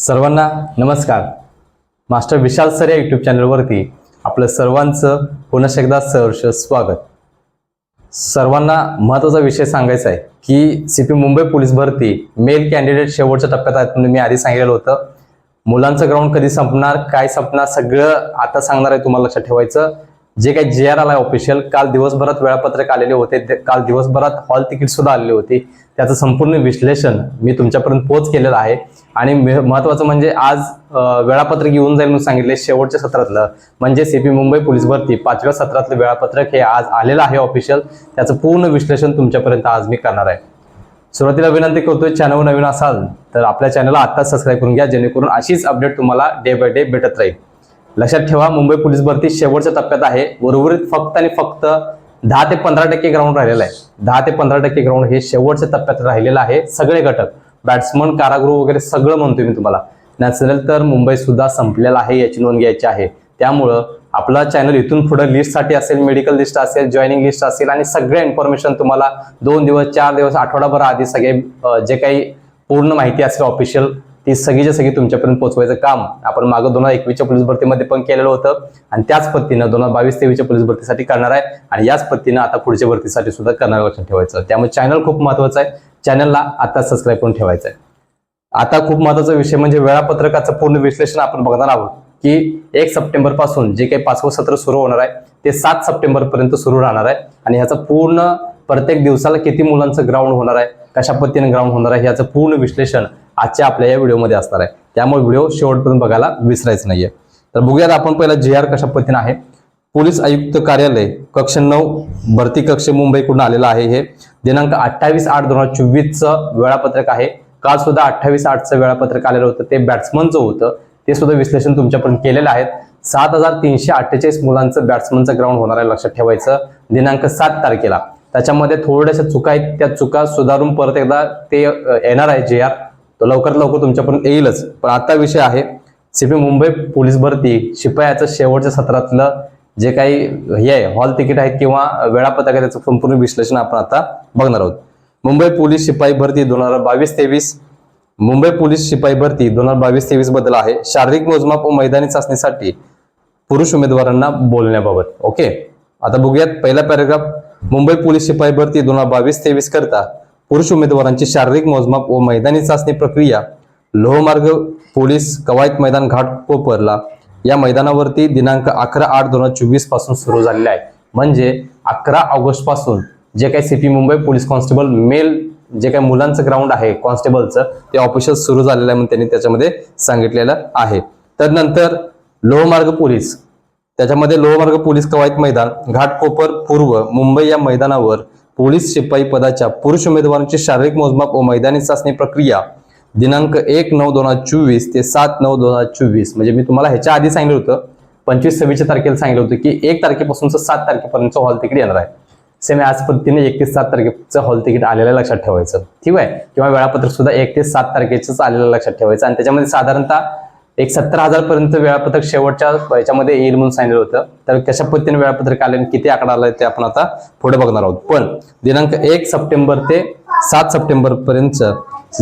सर्वांना नमस्कार. Master Vishal sir या यूट्यूब चॅनलवरती आपलं सर्वांचं पुन्हा एकदा सहर्ष स्वागत. सर्वांना महत्त्वाचा विषय सांगायचा आहे की सी पी मुंबई पोलीस भरती मेल कॅन्डिडेट शेवटच्या टप्प्यात आहेत म्हणून मी आधी सांगितलेलं होतं. मुलांचं ग्राउंड कधी संपणार काय संपणार सगळं आता सांगणार आहे तुम्हाला लक्षात ठेवायचं. जे काही जे आर आला ऑफिशियल काल दिवसभरात वेळापत्रक आलेले होते. ते काल दिवसभरात हॉल तिकीट सुद्धा आलेली होती. त्याचं संपूर्ण विश्लेषण मी तुमच्यापर्यंत पोच केलेलं आहे. आणि महत्वाचं महत्त्वाचं म्हणजे आज वेळापत्रक येऊन जाईल म्हणून सांगितले शेवटच्या सत्रातलं. म्हणजे सीपी मुंबई पोलीस भरती पाचव्या सत्रातलं वेळापत्रक हे आज आलेलं आहे ऑफिशियल त्याचं पूर्ण विश्लेषण तुमच्यापर्यंत आज मी करणार आहे. सुरुवातीला विनंती करतोय चॅनल नवीन असाल तर आपल्या चॅनलला आत्ताच सबस्क्राईब करून घ्या जेणेकरून अशीच अपडेट तुम्हाला डे बाय डे भेटत राहील. लक्षात ठेवा मुंबई पोलीस भरती शेवटच्या टप्प्यात आहे. उर्वरित फक्त आणि फक्त दहा ते पंधरा टक्के ग्राउंड राहिलेलं आहे. दहा ते पंधरा टक्के ग्राउंड हे शेवटच्या टप्प्यात राहिलेलं आहे. सगळे घटक बॅट्समन कारागृह वगैरे सगळं म्हणतोय मी तुम्हाला. नॅचरल तर मुंबई सुद्धा संपलेला आहे याची नोंद घ्यायची आहे. त्यामुळं आपला चॅनल इथून पुढे लिस्टसाठी असेल मेडिकल लिस्ट असेल जॉईनिंग लिस्ट असेल आणि सगळ्या इन्फॉर्मेशन तुम्हाला दोन दिवस चार दिवस आठवडाभर आधी सगळे जे काही पूर्ण माहिती असेल ऑफिशियल ती सगळीच्या सगळी तुमच्यापर्यंत पोहोचवायचं काम आपण मागं दोन हजार एकवीसच्या पोलीस भरतीमध्ये पण केलेलं होतं. आणि त्याच पद्धतीनं दोन हजार बावीस तेवीसच्या पोलीस भरतीसाठी करणार आहे. आणि याच पद्धतीनं आता पुढच्या भरतीसाठी सुद्धा करणार लक्षात ठेवायचं. त्यामुळे चॅनल खूप महत्वाचं आहे. चॅनलला आता सबस्क्राईब करून ठेवायचं आहे. आता खूप महत्त्वाचा विषय म्हणजे वेळापत्रकाचं पूर्ण विश्लेषण आपण बघणार आहोत की एक सप्टेंबरपासून जे काही पाचवं सत्र सुरू होणार आहे ते सात सप्टेंबर पर्यंत सुरू राहणार आहे. आणि ह्याचा पूर्ण प्रत्येक दिवसाला किती मुलांचं ग्राउंड होणार आहे कशा पद्धतीने ग्राउंड होणार आहे याचं पूर्ण विश्लेषण आजच्या आपल्या या व्हिडिओमध्ये असणार आहे. त्यामुळे व्हिडिओ शेवटपर्यंत बघायला विसरायचं नाहीये. तर बघूयात आपण पहिला जे आर कशा पद्धतीने आहे. पोलीस आयुक्त कार्यालय कक्ष नऊ भरती कक्ष मुंबईकडून आलेलं आहे हे. दिनांक अठ्ठावीस आठ दोन हजार चोवीसचं वेळापत्रक आहे. काल सुद्धा अठ्ठावीस आठचं वेळापत्रक आलेलं होतं. ते बॅट्समनचं होतं. ते सुद्धा विश्लेषण तुमच्यापर्यंत केलेलं आहे सात हजार तीनशे अठ्ठेचाळीस मुलांचं बॅट्समनचं ग्राउंड होणार आहे लक्षात ठेवायचं. दिनांक सात तारखेला. त्याच्यामध्ये थोड्याशा चुका आहेत. त्या चुका सुधारून परत एकदा ते येणार आहे जे आर तो लवकरात लवकर तुमच्यापर्यंत येईलच. पण आता विषय आहे. सीपी मुंबई पोलीस भरती शिपायाचं शेवटच्या सत्रातलं जे काही हे आहे हॉल तिकीट आहे किंवा वेळापत्रक आहे त्याचं संपूर्ण विश्लेषण आपण आता बघणार आहोत. मुंबई पोलीस शिपाई भरती दोन हजार बावीस तेवीस. मुंबई पोलीस शिपाई भरती दोन हजार बावीस तेवीसबद्दल आहे. शारीरिक मोजमाप व मैदानी चाचणीसाठी पुरुष उमेदवारांना बोलण्याबाबत. ओके? आता बघूयात. पहिला पॅराग्राफ मुंबई पोलीस शिपाई भरती दोन हजार बावीस तेवीस करता पुरुष उमेदवारांची शारीरिक मोजमाप व मैदानी चाचणी प्रक्रिया लोहमार्ग पोलीस कवायत मैदान घाट कोपरला. या मैदानावरती दिनांक अकरा आठ दोन हजार चोवीसपासून सुरू झालेले आहे. म्हणजे अकरा ऑगस्टपासून जे काही city Mumbai police constable male जे काही मुलांचं ग्राउंड आहे कॉन्स्टेबलचं ते ऑफिशियल सुरू झालेलं आहे म्हणून त्यांनी त्याच्यामध्ये सांगितलेलं आहे. तर नंतर लोहमार्ग पोलीस त्याच्यामध्ये लोहमार्ग पोलीस कवायत मैदान घाटकोपर पूर्व मुंबई या मैदानावर पोलीस शिपाई पदाच्या पुरुष उमेदवारांची शारीरिक मोजमाप व मैदानी चाचणी प्रक्रिया दिनांक एक नऊ दोन हजार चोवीस ते सात नऊ दोन हजार चोवीस. म्हणजे मी तुम्हाला ह्याच्या आधी सांगितलं होतं पंचवीस सव्वीसच्या तारखेला सांगितलं होतं की एक तारखेपासून सात तारखेपर्यंत हॉल तिकीट येणार आहे. सेम आज पद्धतीने एक ते सात तारखेचं हॉल तिकीट आलेलं लक्षात ठेवायचं. ठीक आहे? किंवा वेळापत्रक सुद्धा एक ते सात तारखेचंच आलेलं लक्षात ठेवायचं. आणि त्याच्यामध्ये साधारणतः एक सत्तर हजार पर्यंत वेळापत्रक शेवटच्या याच्यामध्ये येईल म्हणून सांगितलं होतं. तर कशा पद्धतीने वेळापत्रक आले आणि किती आकडा आला ते आपण आता पुढे बघणार आहोत. पण दिनांक एक सप्टेंबर ते सात सप्टेंबर पर्यंत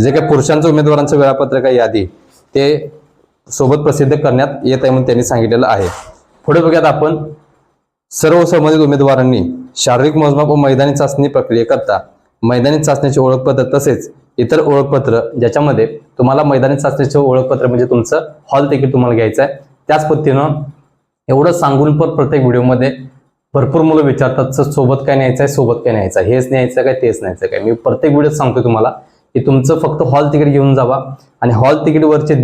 जे काही पुरुषांचं उमेदवारांचं वेळापत्रक यादी ते सोबत प्रसिद्ध करण्यात येत आहे म्हणून त्यांनी सांगितलेलं आहे. पुढे बघूयात आपण. सर्व संबंधित उमेदवारांनी शारीरिक मोजमाप व मैदानी चाचणी प्रक्रियेकरता मैदानी चाचणीचे ओळखपत्र तसेच इतर ओळखपत्र ज्याच्यामध्ये तुम्हाला मैदानी चाचणीचे ओळखपत्र म्हणजे तुमचं हॉल तिकीट तुम्हाला घ्यायचं आहे. त्याच पद्धतीनं एवढं सांगून पण प्रत्येक व्हिडिओमध्ये भरपूर मुलं विचारतात "सर, सोबत काय न्यायचं आहे? सोबत काय न्यायचं आहे? हेच न्यायचं काय? तेच न्यायचं काय? मी प्रत्येक व्हिडिओत सांगतो तुम्हाला की तुमचं फक्त हॉल तिकीट घेऊन जावा आणि हॉल तिकीटवरची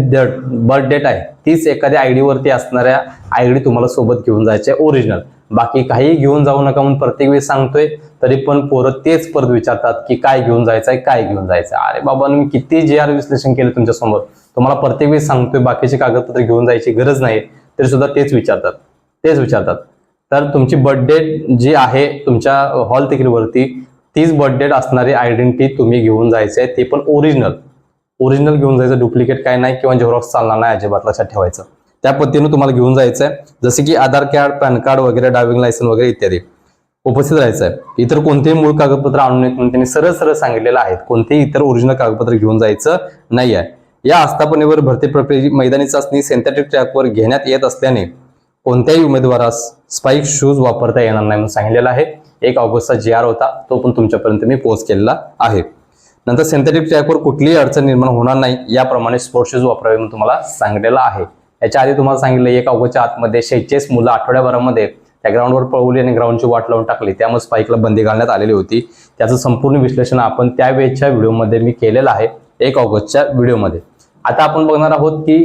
बर्थ डेट आहे तीच एखाद्या आय डीवरती असणाऱ्या आय डी तुम्हाला सोबत घेऊन जायचे ओरिजिनल बाकी काही घेऊन जाऊ नका म्हणून प्रत्येक वेळी सांगतोय. तरी पण पोरं तेच परत विचारतात की काय घेऊन जायचं आहे काय घेऊन जायचं आहे अरे बाबा मी किती जे आर विश्लेषण केलं तुमच्यासमोर? तुम्हाला प्रत्येक वेळी सांगतोय बाकीचे कागदपत्र घेऊन जायची गरज नाही. तरी सुद्धा तेच विचारतात. तेच विचारतात. तर तुमची बर्थडे जी आहे तुमच्या हॉल तिकीटवरती तीच बर्थडे असणारी आयडेंटिटी तुम्ही घेऊन जायचे आहे ते पण ओरिजिनल ओरिजिनल घेऊन जायचं डुप्लिकेट काय नाही किंवा झेरॉक्स चालणार नाही अजिबात लक्षात ठेवायचं. त्या पद्धतीने तुम्हाला घेऊन जायचं आहे जसे की आधार कार्ड पॅन कार्ड वगैरे ड्रायव्हिंग लायसन्स वगैरे इत्यादी उपस्थित राहायचं आहे इतर कोणतेही मूळ कागदपत्र आणून नयेत म्हणून त्यांनी सरळ सरळ सांगितलेलं आहे. कोणतेही इतर ओरिजिनल कागदपत्र घेऊन जायचं नाही आहे या आस्थापनेवर भरती प्रक्रियेची मैदानी चाचणी सिंथेटिक ट्रॅकवर घेण्यात येत असल्याने कोणत्याही उमेदवारास स्पाईक शूज वापरता येणार नाही म्हणून सांगितलेलं आहे. एक ऑगस्टचा जी आर होता. तो पण तुमच्यापर्यंत मी पोच केलेला आहे. नंतर सिंथेटिक ट्रॅकवर कुठलीही अडचण निर्माण होणार नाही. याप्रमाणे स्पोर्ट्स शूज वापरावे म्हणून तुम्हाला सांगितलेलं आहे. याच्या आधी तुम्हाला सांगितलं एक ऑगस्टच्या आतमध्ये शेहेचाळीस मुलं आठवड्याभरामध्ये त्या ग्राउंडवर पळवली आणि ग्राउंडची वाट लावून टाकली. त्यामुळे स्पाईकला बंदी घालण्यात आलेली होती. त्याचं संपूर्ण विश्लेषण आपण त्यावेळेच्या व्हिडिओमध्ये मी केलेलं आहे एक ऑगस्टच्या व्हिडिओमध्ये. आता आपण बघणार आहोत की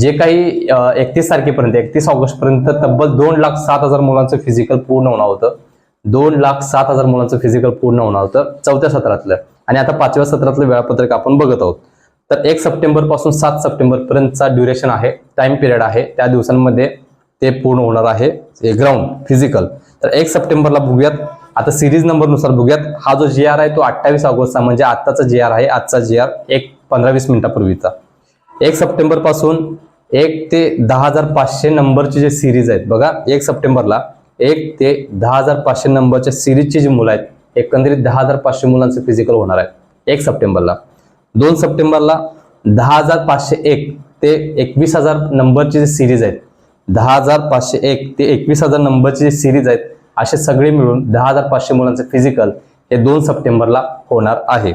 जे काही एकतीस तारखेपर्यंत एकतीस ऑगस्टपर्यंत तब्बल दोन लाख सात हजार मुलांचं फिजिकल पूर्ण होणार होतं. दोन लाख सात हजार मुलांचं फिजिकल पूर्ण होणार होतं चौथ्या सत्रातलं. आणि आता पाचव्या सत्रातलं वेळापत्रक आपण बघत आहोत. तर एक सप्टेंबरपासून सात सप्टेंबर पर्यंतचा ड्युरेशन आहे टाइम पिरियड आहे. त्या दिवसांमध्ये ते पूर्ण होणार आहे. ग्राउंड फिजिकल तर एक सप्टेंबरला बघूयात. आता सिरीज नंबरनुसार बघूयात. हा जो जी आर आहे तो अठ्ठावीस ऑगस्टचा म्हणजे आत्ताचा जी आर आहे. आजचा जी आर एक पंधरा वीस मिनिटापूर्वीचा. एक सप्टेंबरपासून एक ते दहा हजार पाचशे नंबरचे जे सिरीज आहेत बघा. एक सप्टेंबरला एक ते दहा हजार पाचशे नंबरच्या सिरीजची जी मुलं आहेत एकंदरीत दहा हजार पाचशे मुलांचं फिजिकल होणार आहे. एक सप्टेंबरला. दोन सप्टेंबरला दहा हजार पाचशे एक ते एकवीस हजार नंबरची जी सिरीज आहेत दहा हजार पाचशे एक ते एकवीस हजार नंबरची जी सिरीज आहेत असे सगळे मिळून दहा हजार पाचशे मुलांचं फिजिकल हे दोन सप्टेंबरला होणार आहे.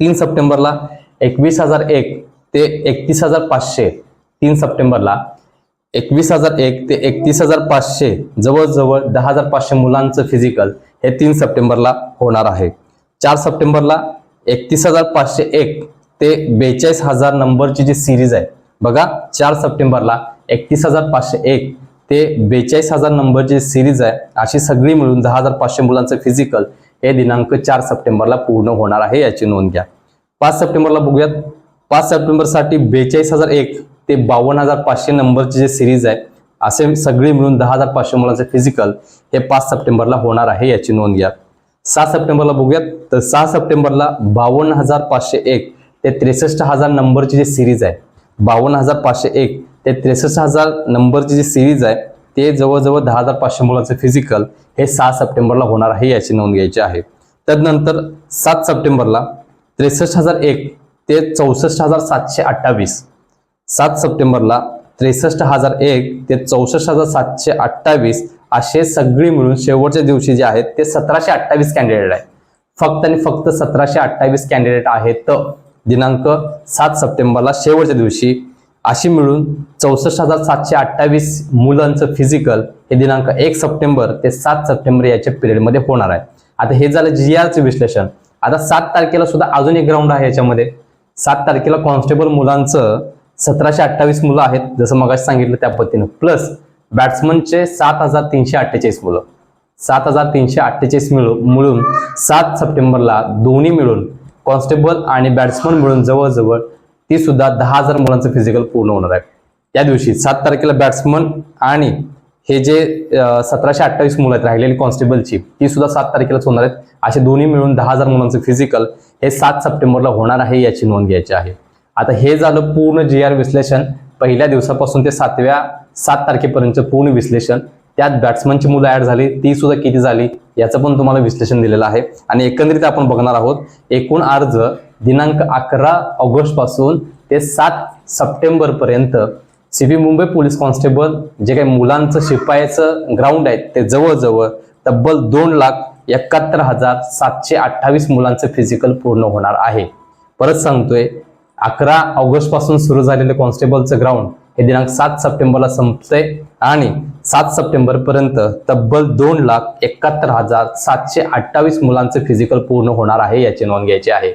तीन सप्टेंबरला एकवीस हजार एक ते एकतीस हजार पाचशे तीन सप्टेंबरला एकवीस हजार एक ते एकतीस हजार पाचशे जवळजवळ दहा हजार पाचशे मुलांचं फिजिकल हे तीन सप्टेंबरला होणार आहे. चार सप्टेंबरला एकतीस हजार पाचशे एक ते बेचाळीस हजार नंबरची जी सिरीज आहे बघा चार सप्टेंबरला एकतीस हजार पाचशे एक ते बेचाळीस हजार नंबरची सिरीज आहे अशी सगळी मिळून दहा हजार पाचशे मुलांचं फिजिकल हे दिनांक चार सप्टेंबरला पूर्ण होणार आहे याची नोंद घ्या. पाच सप्टेंबरला बघूयात. पाच सप्टेंबरसाठी बेचाळीस हजार एक ते बावन्न हजार पाचशे नंबरची जे सिरीज आहे असे सगळी मिळून दहा हजार पाचशे मुलांचं फिजिकल हे पाच सप्टेंबरला होणार आहे याची नोंद घ्या. सहा सप्टेंबरला बघूयात. तर सहा सप्टेंबरला बावन्न हजार पाचशे एक ते त्रेसष्ट हजार नंबरची जी सिरीज आहे बावन्न हजार पाचशे एक ते त्रेसष्ट हजार नंबरची जी सिरीज आहे ते जवळजवळ दहा हजार पाचशे मुलांचं फिजिकल हे सहा सप्टेंबरला होणार आहे याची नोंद घ्यायची आहे. त्यानंतर सात सप्टेंबरला त्रेसष्ट हजार एक ते चौसष्ट हजार सातशे अठ्ठावीस. सात सप्टेंबरला त्रेसष्ट हजार एक ते चौसष्ट हजार सातशे अठ्ठावीस असे सगळी मिळून शेवटच्या दिवशी जे आहेत ते सतराशे अठ्ठावीस कॅन्डिडेट आहेत. फक्त आणि फक्त सतराशे अठ्ठावीस कॅन्डिडेट आहेत. दिनांक सात सप्टेंबरला शेवटच्या दिवशी अशी मिळून चौसष्ट हजार सातशे अठ्ठावीस मुलांचं फिजिकल हे दिनांक एक सप्टेंबर ते सात सप्टेंबर याच्या पिरियडमध्ये होणार आहे. आता हे झालं जी आरचं विश्लेषण. आता सात तारखेला सुद्धा अजून एक ग्राउंड आहे याच्यामध्ये. सात तारखेला कॉन्स्टेबल मुलांचं सतराशे अठ्ठावीस मुलं आहेत जसं मगाशी सांगितलं त्या पद्धतीनं. प्लस बॅट्समनचे सात हजार तीनशे अठ्ठेचाळीस मुलं. सात हजार तीनशे अठ्ठेचाळीस मिळून मिळून सात सप्टेंबरला दोन्ही मिळून कॉन्स्टेबल आणि बॅट्समन मिळून जवळजवळ ती सुद्धा दहा हजार मुलांचं फिजिकल पूर्ण होणार आहे. त्या दिवशी सात तारखेला बॅट्समन आणि हे जे सतराशे अठ्ठावीस मुलं आहेत राहिलेली कॉन्स्टेबलची ती सुद्धा सात तारखेलाच होणार आहेत. असे दोन्ही मिळून दहा हजार मुलांचं फिजिकल हे सात सप्टेंबरला होणार आहे याची नोंद घ्यायची आहे. आता हे झालं पूर्ण जी आर विश्लेषण. पहिल्या दिवसापासून ते सातव्या सात तारखेपर्यंत पूर्ण विश्लेषण त्यात बॅट्समनची मुलं ॲड झाली ती सुद्धा किती झाली याचं पण तुम्हाला विश्लेषण दिलेलं आहे. आणि एकंदरीत आपण बघणार आहोत एकूण अर्ज दिनांक अकरा ऑगस्टपासून ते सात सप्टेंबरपर्यंत सीबी मुंबई पोलीस कॉन्स्टेबल जे काही मुलांचं शिपायाचं ग्राउंड आहे ते जवळजवळ तब्बल दोन लाख एकाहत्तर हजार सातशे अठ्ठावीस मुलांचं फिजिकल पूर्ण होणार आहे. परत सांगतोय अकरा ऑगस्टपासून सुरू झालेलं कॉन्स्टेबलचं ग्राउंड हे दिनांक सात सप्टेंबरला संपतंय आणि सात सप्टेंबर पर्यंत तब्बल दोन लाख एकाहत्तर हजार सातशे अठ्ठावीस मुलांचं फिजिकल पूर्ण होणार आहे याची नोंद घ्यायची आहे.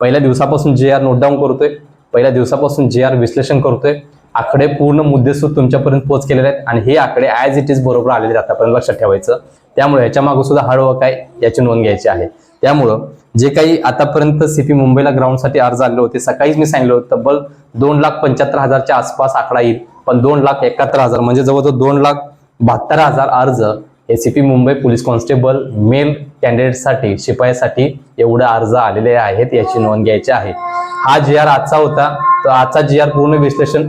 पहिल्या दिवसापासून जे आर नोट डाऊन करतोय. पहिल्या दिवसापासून जे आर विश्लेषण करतोय. आकडे पूर्ण मुद्देसूद तुमच्यापर्यंत पोहोच केलेले आहेत आणि हे आकडे ॲज इट इज बरोबर आलेले आतापर्यंत लक्षात ठेवायचं. त्यामुळे ह्याच्या मागे सुद्धा हार्डवर्क आहे याची नोंद घ्यायची आहे. त्यामुळं जे काही आतापर्यंत सीपी मुंबईला ग्राउंडसाठी अर्ज आले होते सकाळीच मी सांगितलं होतं तब्बल दोन लाख पंच्याहत्तर हजारच्या आसपास आकडा येईल पण दोन लाख एकाहत्तर हजार म्हणजे जवळजवळ दोन लाख बहात्तर हजार अर्ज हे CP Mumbai police constable male कॅन्डिडेटसाठी शिपायासाठी एवढे अर्ज आलेले आहेत याची नोंद घ्यायची आहे. हा जी आर आजचा होता तर आजचा जी आर पूर्ण विश्लेषण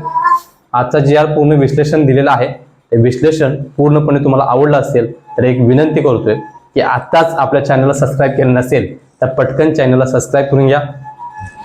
आजचा जी आर पूर्ण विश्लेषण दिलेलं आहे. ते विश्लेषण पूर्णपणे तुम्हाला आवडलं असेल तर एक विनंती करतोय की आत्ताच आपल्या चॅनलला सबस्क्राईब केलं नसेल तर पटकन चॅनलला सबस्क्राईब करून घ्या.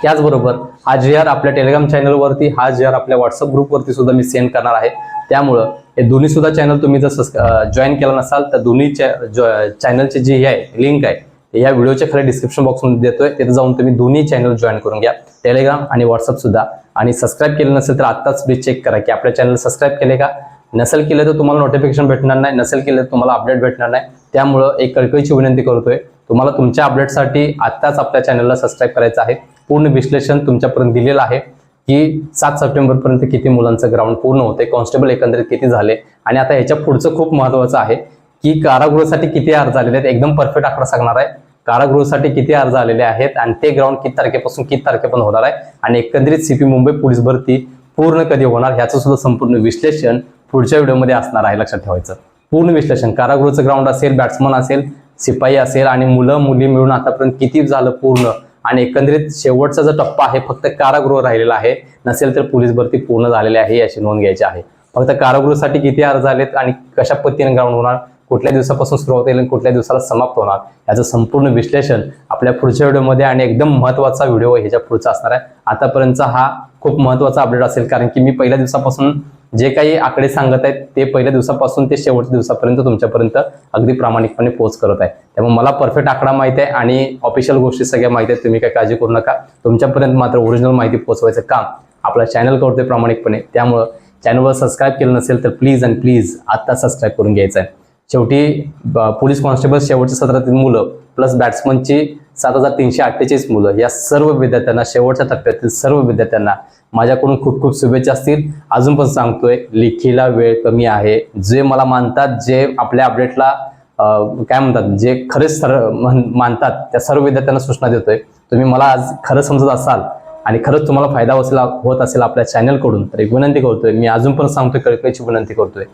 त्याचबरोबर हा जी आर आपल्या टेलिग्राम चॅनलवरती हा जी आर आपल्या व्हॉट्सअप ग्रुपवरती सुद्धा मी सेंड करणार आहे. त्यामुळं हे दोन्ही सुद्धा चॅनल तुम्ही जर जॉईन केला नसाल तर दोन्ही चॅनलचे जी हे आहे लिंक आहे या व्हिडिओच्या खाली डिस्क्रिप्शन बॉक्समध्ये देतोय. तिथे जाऊन तुम्ही दोन्ही चॅनल जॉईन करून घ्या. टेलिग्राम आणि व्हॉट्सअप सुद्धा. आणि सबस्क्राईब केलं नसेल तर आत्ताच प्लीज चेक करा की आपल्या चॅनल सबस्क्राईब केले का? नसेल केलं तर तुम्हाला नोटिफिकेशन भेटणार नाही. नसेल केलं तर तुम्हाला अपडेट भेटणार नाही. त्यामुळं एक कळकळीची विनंती करतोय तुम्हाला तुमच्या अपडेटसाठी आत्ताच आपल्या चॅनलला सबस्क्राईब करायचं आहे. पूर्ण विश्लेषण तुमच्यापर्यंत दिलेलं आहे की सात सप्टेंबरपर्यंत किती मुलांचं ग्राउंड पूर्ण होते कॉन्स्टेबल एकंदरीत किती झाले? आणि आता ह्याच्या पुढचं खूप महत्त्वाचं आहे की कारागृहासाठी किती अर्ज आलेले आहेत? एकदम परफेक्ट आकडा सांगणार आहे. कारागृहासाठी किती अर्ज आलेले आहेत आणि ते ग्राउंड किती तारखेपासून किती तारखेपर्यंत होणार आहे? आणि एकंदरीत सीपी मुंबई पोलीस भरती पूर्ण कधी होणार? ह्याचं सुद्धा संपूर्ण विश्लेषण पुढच्या व्हिडिओमध्ये असणार आहे. लक्षात ठेवायचं. पूर्ण विश्लेषण. कारागृहाचं ग्राउंड असेल बॅट्समन असेल शिपाई असेल आणि मुलं मुली मिळून आतापर्यंत किती झालं पूर्ण? आणि एकंदरीत शेवटचा जो टप्पा आहे फक्त कारागृह राहिलेला आहे. नसेल तर पोलीस भरती पूर्ण झालेली आहे याची नोंद घ्यायची आहे. फक्त कारागृहासाठी किती अर्ज आलेत आणि कशा पद्धतीने ग्राउंड होणार कुठल्या दिवसापासून सुरुवात होईल आणि कुठल्या दिवसाला समाप्त होणार याचं संपूर्ण विश्लेषण आपल्या पुढच्या व्हिडिओमध्ये आणि एकदम महत्त्वाचा व्हिडिओ ह्याच्या पुढचा असणार आहे. आतापर्यंतचा हा खूप महत्त्वाचा अपडेट असेल कारण की मी पहिल्या दिवसापासून जे काही आकडे सांगत आहेत ते पहिल्या दिवसापासून ते शेवटच्या दिवसापर्यंत तुमच्यापर्यंत अगदी प्रामाणिकपणे पोच करत आहे. त्यामुळे मला परफेक्ट आकडा माहिती आहे आणि ऑफिशियल गोष्टी सगळ्या माहिती आहेत. तुम्ही काही काळजी करू नका. तुमच्यापर्यंत मात्र ओरिजिनल माहिती पोहोचवायचं काम आपला चॅनल करतोय प्रामाणिकपणे. त्यामुळं चॅनलवर सबस्क्राईब केलं नसेल तर प्लीज अँड प्लीज आत्ता सबस्क्राईब करून घ्यायचं आहे. शेवटी ब- पोलीस कॉन्स्टेबल शेवटच्या सत्रातील मुलं प्लस बॅट्समनची सात हजार तीनशे अठ्ठेचाळीस मुलं या सर्व विद्यार्थ्यांना शेवटच्या टप्प्यातील सर्व विद्यार्थ्यांना माझ्याकडून खूप खूप शुभेच्छा असतील. अजून पण सांगतोय लेखीला वेळ कमी आहे. जे मला मानतात जे आपल्या अपडेटला काय म्हणतात जे खरेच सर मानतात त्या सर्व विद्यार्थ्यांना सूचना देतोय. तुम्ही मला आज खरं समजत असाल आणि खरंच तुम्हाला फायदा वसला होत असेल आपल्या चॅनलकडून तर एक विनंती करतोय. मी अजून पण सांगतोय कळकळीची विनंती करतोय.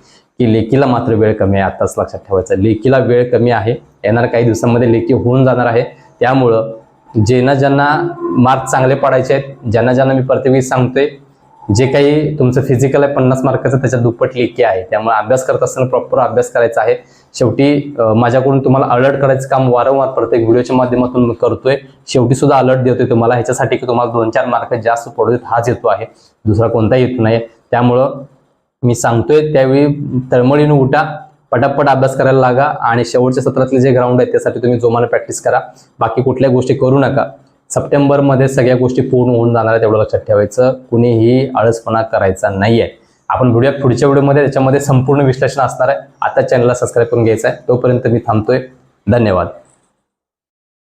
की लेखीला मात्र वेळ कमी आहे आताच लक्षात ठेवायचं. लेखीला वेळ कमी आहे. येणार काही दिवसांमध्ये लेखी होऊन जाणार आहे. त्यामुळं ज्यांना ज्यांना मार्क चांगले पडायचे आहेत ज्यांना ज्यांना मी प्रत्येक सांगतोय जे काही तुमचं फिजिकल आहे पन्नास मार्काचं त्याच्या दुप्पट लेखी आहे. त्यामुळे अभ्यास करत असताना प्रॉपर अभ्यास करायचा आहे. शेवटी माझ्याकडून तुम्हाला अलर्ट करायचं काम वारंवार प्रत्येक व्हिडिओच्या माध्यमातून करतोय. शेवटी सुद्धा अलर्ट देतोय तुम्हाला. ह्याच्यासाठी की तुम्हाला दोन चार मार्क जास्त पडू देत हाच येतो आहे. दुसरा कोणताही येत नाही. त्यामुळं मी सांगतोय त्यावेळी तळमळीनं उठा पटापट अभ्यास करायला लागा आणि शेवटच्या सत्रातले जे ग्राउंड आहे त्यासाठी तुम्ही जोमाने प्रॅक्टिस करा. बाकी कुठल्या गोष्टी करू नका. सप्टेंबरमध्ये सगळ्या गोष्टी पूर्ण होऊन जाणार आहेत तेवढं लक्षात ठेवायचं. कुणीही आळसपणा करायचा नाहीये. आपण व्हिडिओ पुढच्या व्हिडिओमध्ये त्याच्यामध्ये संपूर्ण विश्लेषण असणार आहे. आता चॅनलला सबस्क्राईब करून घ्यायचं आहे. तोपर्यंत मी थांबतोय. धन्यवाद.